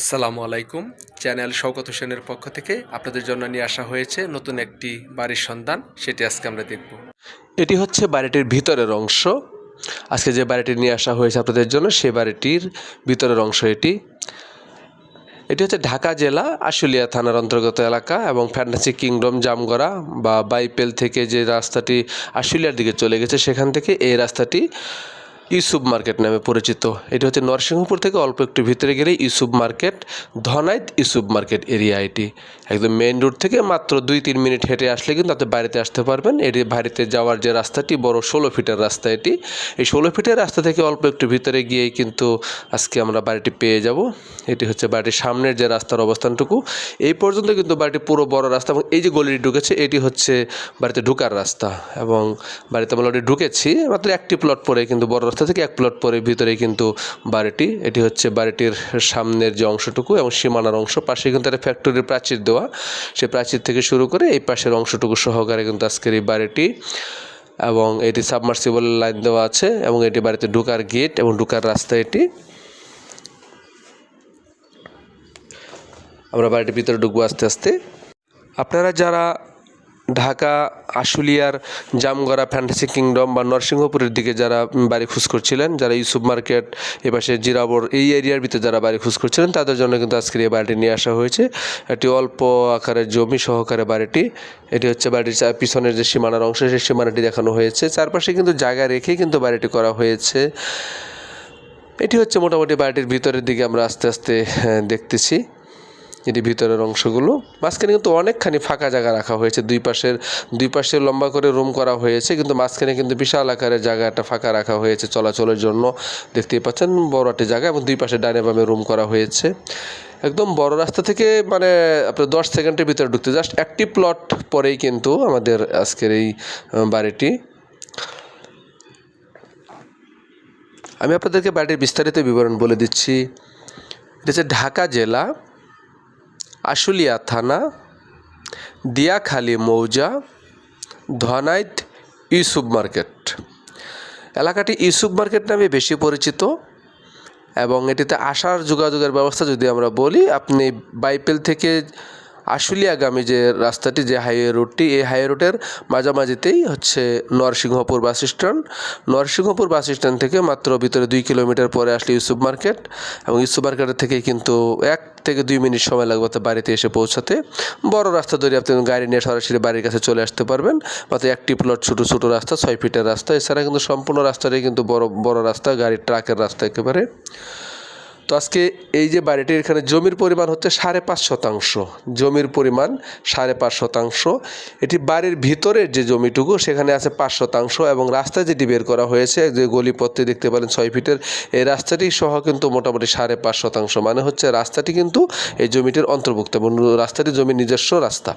আসসালামু আলাইকুম। চ্যানেল শওকত হোসেনের পক্ষ থেকে আপনাদের জন্য নিয়ে আসা হয়েছে নতুন একটি বাড়ির সন্ধান। সেটি আজকে আমরা দেখব। এটি হচ্ছে বাড়িটির ভিতরের অংশ। আজকে যে বাড়িটি নিয়ে আসা হয়েছে আপনাদের জন্য সেই বাড়িটির ভিতরের অংশ এটি। এটি হচ্ছে ঢাকা জেলা আশুলিয়া থানার অন্তর্গত এলাকা এবং ফ্যান্টাসি কিংডম জামগড়া বা বাইপেল থেকে যে রাস্তাটি আশুলিয়ার দিকে চলে গেছে, সেখান থেকে এই রাস্তাটি ইউসুফ মার্কেট নামে পরিচিত। এটি হচ্ছে নরসিংহপুর থেকে অল্প একটু ভিতরে গেলে ইউসুফ মার্কেট, ধনাইত ইউসুফ মার্কেট এরিয়া এটি। একদম মেইন রোড থেকে মাত্র দুই তিন মিনিট হেঁটে আসলে কিন্তু আপনি বাড়িতে আসতে পারবেন। এটি বাড়িতে যাওয়ার যে রাস্তাটি, বড় ষোলো ফিটের রাস্তা এটি। এই ষোলো ফিটের রাস্তা থেকে অল্প একটু ভিতরে গিয়েই কিন্তু আজকে আমরা বাড়িটি পেয়ে যাব। এটি হচ্ছে বাড়িটির সামনের যে রাস্তার অবস্থানটুকু। এই পর্যন্ত কিন্তু বাড়িটি পুরো বড় রাস্তা এবং এই যে গলিটি ঢুকেছে, এটি হচ্ছে বাড়িতে ঢুকার রাস্তা এবং বাড়িতে আমরা ঢুকেছি। মাত্র একটি প্লট পরে কিন্তু বড় থেকে এক প্লট পরে ভিতরে কিন্তু বাড়িটি। এটি হচ্ছে বাড়িটির সামনের যে অংশটুকু এবং সীমানার অংশ। পাশে কিন্তু একটা ফ্যাক্টরির প্রাচীর দেওয়া। সেই প্রাচীর থেকে শুরু করে এই পাশের অংশটুকু সহকারে কিন্তু আজকের এই বাড়িটি এবং এটি সাবমার্সিবল লাইন দেওয়া আছে এবং এটি বাড়িতে ঢুকার গেট এবং ঢুকার রাস্তা এটি। আমরা বাড়িটির ভিতরে ঢুকবো আস্তে আস্তে। আপনারা যারা ঢাকা আশুলিয়ার জামগড়া ফ্যান্টাসি কিংডম বা নরসিংহপুরের দিকে যারা বাড়ি খুঁজ করছিলেন যারা ইউসুফ মার্কেট এপাশে জিরাবর এই এরিয়ার ভিতরে যারা বাড়ি খুঁজ করছিলেন তাদের জন্য কিন্তু আজকের এই বাড়িটি নিয়ে আসা হয়েছে। একটি অল্প আকারের জমি সহকারে বাড়িটি এটি হচ্ছে বাড়ির পিছনের যে সীমানার অংশ সেই সীমানাটি দেখানো হয়েছে। চারপাশে কিন্তু জায়গা রেখেই কিন্তু বাড়িটি করা হয়েছে। এটি হচ্ছে মোটামুটি বাড়িটির ভিতরের দিকে আমরা আস্তে আস্তে হ্যাঁ, দেখতেছি। এটি ভিতরের অংশগুলো। মাঝখানে কিন্তু অনেকখানি ফাঁকা জায়গা রাখা হয়েছে। দুই পাশের, দুই পাশে লম্বা করে রুম করা হয়েছে, কিন্তু মাঝখানে কিন্তু বিশাল আকারের জায়গাটা ফাঁকা রাখা হয়েছে চলাচলের জন্য। দেখতেই পাচ্ছেন, বড় একটি জায়গা এবং দুই পাশে ডানে বামে রুম করা হয়েছে। একদম বড় রাস্তা থেকে মানে আপনার দশ সেকেন্ডের ভিতরে ঢুকতে, জাস্ট একটি প্লট পরেই কিন্তু আমাদের আজকের এই বাড়িটি। আমি আপনাদেরকে বাড়ির বিস্তারিত বিবরণ বলে দিচ্ছি। এটা হচ্ছে ঢাকা জেলা আশুলিয়া থানা, দিয়াখালী মৌজা, ধনাইত ইউসুফ মার্কেট। এলাকাটি ইউসুফ মার্কেট নামে বেশি পরিচিত এবং এটিতে আসার যোগাযোগের ব্যবস্থা যদি আমরা বলি, আপনি বাইপেল থেকে আশুলিয়াগামী যে রাস্তাটি, যে হাইওয়ে রুটটি, এই হাইওয়ে রুটের মাঝামাঝিতেই হচ্ছে Narsinghpur bus stand. Narsinghpur bus stand থেকে মাত্র ভিতরে দুই কিলোমিটার পরে আসলে ইউসুফ মার্কেট এবং ইউসুফ মার্কেটের থেকে কিন্তু এক থেকে দুই মিনিট সময় লাগবে তো বাড়িতে এসে পৌঁছাতে। বড় রাস্তা ধরে আপনি গাড়ি নিয়ে সরাসরি বাড়ির কাছে চলে আসতে পারবেন। মাত্র একটি প্লট ছোটো ছোটো রাস্তা, ছয় ফিটের রাস্তা। এছাড়া কিন্তু সম্পূর্ণ রাস্তাটাই কিন্তু বড় বড় রাস্তা, গাড়ির ট্রাকের রাস্তা একেবারে। তো আজকে এই যে বাড়িটির এখানে জমির পরিমাণ হচ্ছে সাড়ে পাঁচ শতাংশ। জমির পরিমাণ সাড়ে পাঁচ শতাংশ। এটি বাড়ির ভিতরের যে জমিটুকু, সেখানে আছে পাঁচ শতাংশ এবং রাস্তা যেটি বের করা হয়েছে, যে গলিপথে দেখতে পারেন ছয় ফিটের, এই রাস্তাটি সহ কিন্তু মোটামুটি সাড়ে পাঁচ শতাংশ। মানে হচ্ছে রাস্তাটি কিন্তু এই জমিটির অন্তর্ভুক্ত, এবং রাস্তাটি জমির নিজস্ব রাস্তা।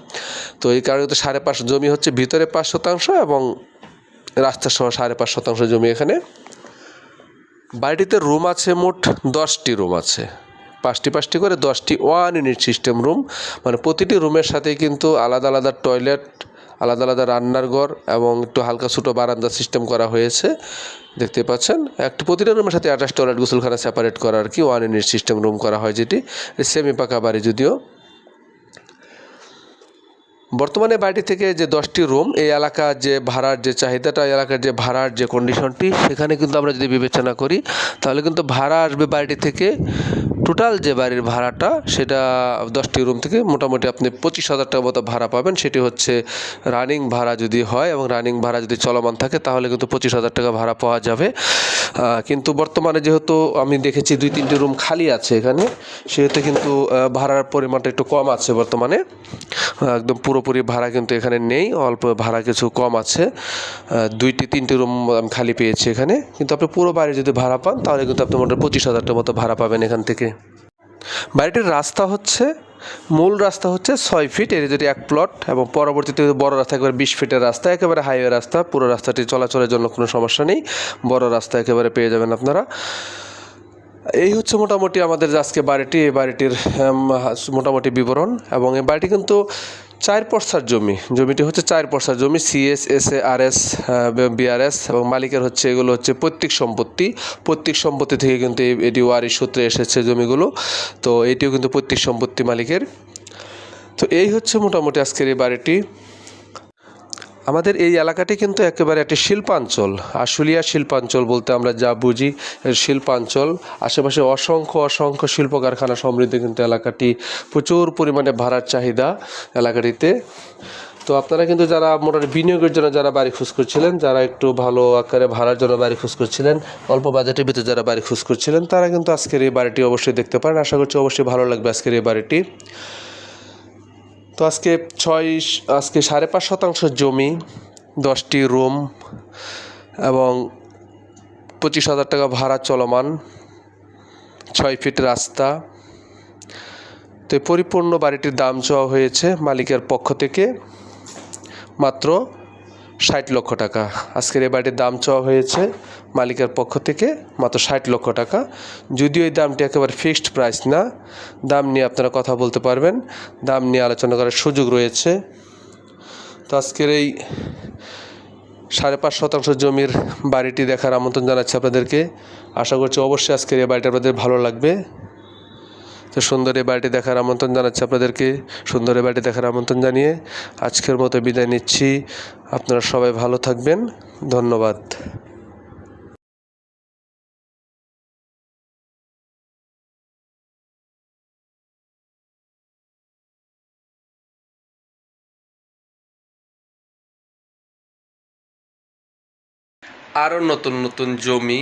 তো এই কারণে তো সাড়ে পাঁচ জমি হচ্ছে ভিতরে পাঁচ শতাংশ এবং রাস্তা সহ সাড়ে পাঁচ শতাংশ জমি এখানে বাড়িটিতে রুম আছে মোট দশটি রুম আছে। পাঁচটি পাঁচটি করে দশটি ওয়ান ইউনিট সিস্টেম রুম। মানে প্রতিটি রুমের সাথেই কিন্তু আলাদা আলাদা টয়লেট, আলাদা আলাদা রান্নার ঘর এবং একটু হালকা ছোটো বারান্দা সিস্টেম করা হয়েছে। দেখতে পাচ্ছেন? একটি প্রতিটা রুমের সাথে অ্যাটাচ টয়লেট গোসলখানা সেপারেট করা আর কি, ওয়ান ইউনিট সিস্টেম রুম করা হয় যেটি। সেমি পাকা বাড়ি যদিও। বর্তমানে বাড়ি থেকে যে দশটি রুম, এই এলাকার যে ভাড়ার যে চাহিদাটা এলাকার যে ভাড়ার যে কন্ডিশনটি সেখানে কিন্তু আমরা যদি বিবেচনা করি, তাহলে কিন্তু ভাড়া আসবে বাড়িটি থেকে টোটাল যে বাড়ির ভাড়াটা, সেটা দশটি রুম থেকে মোটামুটি আপনি পঁচিশ হাজার টাকা মতো ভাড়া পাবেন। সেটি হচ্ছে রানিং ভাড়া যদি হয় এবং রানিং ভাড়া যদি চলমান থাকে, তাহলে কিন্তু পঁচিশ হাজার টাকা ভাড়া পাওয়া যাবে। কিন্তু বর্তমানে যেহেতু আমি দেখেছি দুই তিনটি রুম খালি আছে এখানে, সেহেতু কিন্তু ভাড়ার পরিমাণটা একটু কম আছে বর্তমানে। একদম পুরোপুরি ভাড়া কিন্তু এখানে নেই, অল্প ভাড়া কিছু কম আছে। দুইটি, তিনটি রুম আমি খালি পেয়েছি এখানে। কিন্তু আপনি পুরো বাড়ি যদি ভাড়া পান, তাহলে কিন্তু আপনি মোটামুটি পঁচিশ হাজার টাকা মতো ভাড়া পাবেন এখান থেকে। বাড়িটির রাস্তা হচ্ছে, মূল রাস্তা হচ্ছে ছয় ফিট এর যদি এক প্লট এবং পরবর্তীতে বড় রাস্তা, একেবারে বিশ ফিটের রাস্তা, একেবারে হাইওয়ে রাস্তা, পুরো রাস্তাটি চলাচলের জন্য কোনো সমস্যা নেই, বড় রাস্তা একেবারে পেয়ে যাবেন আপনারা। এই হচ্ছে মোটামুটি আমাদের আজকে বাড়িটি, এই বাড়িটির মোটামুটি বিবরণ এবং এই বাড়িটি কিন্তু চার পর্সার জমি। জমিটি হচ্ছে চার পর্সার জমি CS S A R S BRS এবং মালিকের হচ্ছে এগুলো হচ্ছে পৈতৃক সম্পত্তি। পৈতৃক সম্পত্তি থেকে কিন্তু এটি ওয়ারি সূত্রে এসেছে জমিগুলো। তো এটিও কিন্তু পৈতৃক সম্পত্তি মালিকের। তো এই হচ্ছে মোটামুটি আজকের এই বাড়িটি। আমাদের এই এলাকাটি কিন্তু একেবারে একটি শিল্পাঞ্চল। আশুলিয়া শিল্পাঞ্চল বলতে আমরা যা বুঝি শিল্পাঞ্চল। আশেপাশে অসংখ্য অসংখ্য শিল্প কারখানা সমৃদ্ধ কিন্তু এলাকাটি প্রচুর পরিমাণে ভাড়ার চাহিদা এলাকাটিতে। তো আপনারা কিন্তু যারা মোটামুটি বিনিয়োগের জন্য যারা বাড়ি খোঁজ করছিলেন, যারা একটু ভালো আকারে ভাড়ার জন্য বাড়ি খোঁজ করছিলেন, অল্প বাজেটের ভিতরে যারা বাড়ি খোঁজ করছিলেন, তারা কিন্তু আজকের এই বাড়িটি অবশ্যই দেখতে পারেন। আশা করছি অবশ্যই ভালো লাগবে আজকের এই বাড়িটি। তো আজকে ছয় আজকে সাড়ে পাঁচ শতাংশ জমি, দশটি রুম এবং পঁচিশ হাজার টাকা ভাড়া চলমান, ছয় ফিট রাস্তা। তো পরিপূর্ণ বাড়িটির দাম চাওয়া হয়েছে মালিকের পক্ষ থেকে। মাত্র ষাট লক্ষ টাকা। আজকের এই বাড়িটির দাম চাওয়া হয়েছে মালিকের পক্ষ থেকে মাত্র ষাট লক্ষ টাকা। যদিও এই দামটি একেবারে ফিক্সড প্রাইস না, দাম নিয়ে আপনারা কথা বলতে পারবেন। দাম নিয়ে আলোচনা করার সুযোগ রয়েছে। তো আজকের এই সাড়ে পাঁচ শতাংশ জমির বাড়িটি দেখার আমন্ত্রণ জানাচ্ছি আপনাদেরকে। আশা করছি অবশ্যই আজকের এই বাড়িটা আপনাদের ভালো লাগবে। তো সুন্দর এই বাড়িটি দেখার আমন্ত্রণ জানাচ্ছি আপনাদেরকে। সুন্দর এই বাড়িটি দেখার আমন্ত্রণ জানিয়ে আজকের মতো বিদায় নিচ্ছি। আপনারা সবাই ভালো থাকবেন। ধন্যবাদ। আরও নতুন নতুন জমি